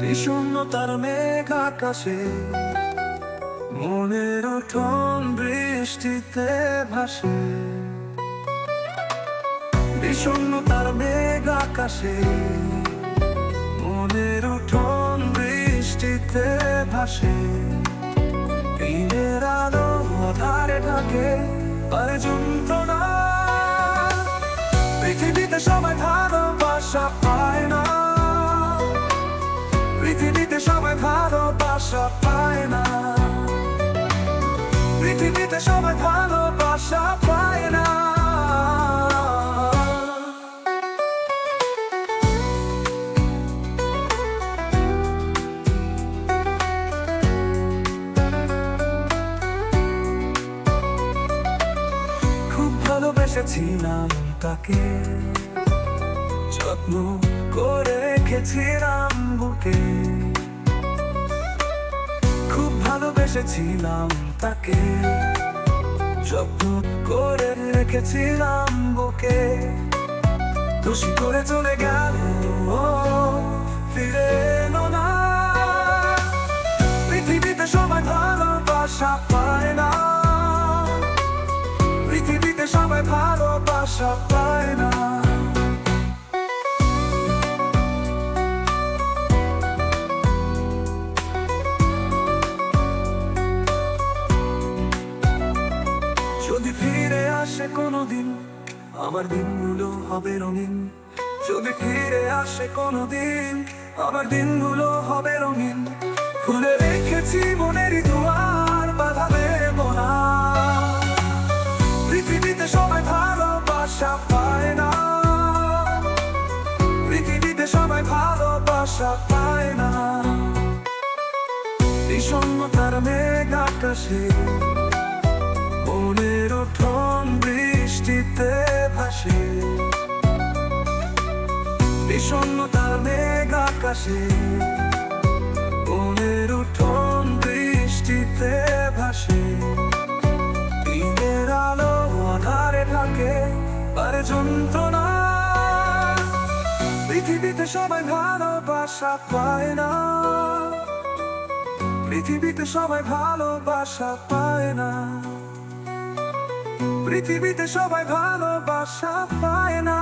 বিষণ্ণতার মেঘ আকাশে, মনের উঠোন বৃষ্টিতে ভাসে। বিষণ্ণতার মেঘ আকাশে, মনের উঠোন বৃষ্টিতে ভাসে। দিনের আলো আধারে ঢাকে আর যন্ত্রণা পায় না। পৃথিবীতে সবাই ভালোবাসা পায় না। খুব ভালোবেসেছিলাম তাকে। যত্ন করে রেখেছিলাম বুকে। ভালোবেসেছিলাম তাকে। যত্ন করে রেখেছিলাম বুকে। দোষী করে চলে গেল ফিরে না। পৃথিবীতে সবাই ভালোবাসা পায় না। পৃথিবীতে সবাই ভালোবাসা পায় না। ফিরে আসে কোনোদিন, আমার দিনগুলো হবে রঙিন। যদি ফিরে আসে কোনোদিন, আমার দিনগুলো হবে রঙিন। খুলে রেখেছি মনের দুয়ার, বাধা দেব পৃথিবীতে সবাই ভালোবাসা পায় না। পৃথিবীতে সবাই ভালোবাসা পায় না। বিষণ্ণতার মেঘ আকাশে বিষণ্ণতার মেঘ আকাশে মনের উঠোন বৃষ্টিতে ভাসে। দিনের আলো আধারে থাকে আর যন্ত্রণা। পৃথিবীতে সবাই ভালোবাসা পায় না। পৃথিবীতে সবাই ভালোবাসা পায় না। পৃথিবীতে সবাই ভালোবাসা পায় না।